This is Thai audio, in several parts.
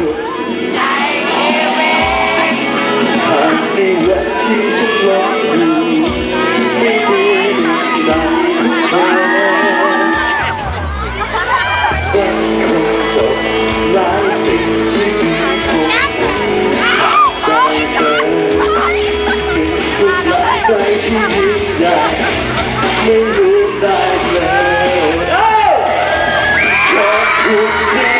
สุดในวินที่ฉันรัอยู่ไม่ดีสักครั้งสักคงจบหลายสิ่งที่ดีขงฉันได้สุดใจที่ยิ่งใไม่รู้ได้เลยขอบคุณที่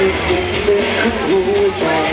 你变得很无。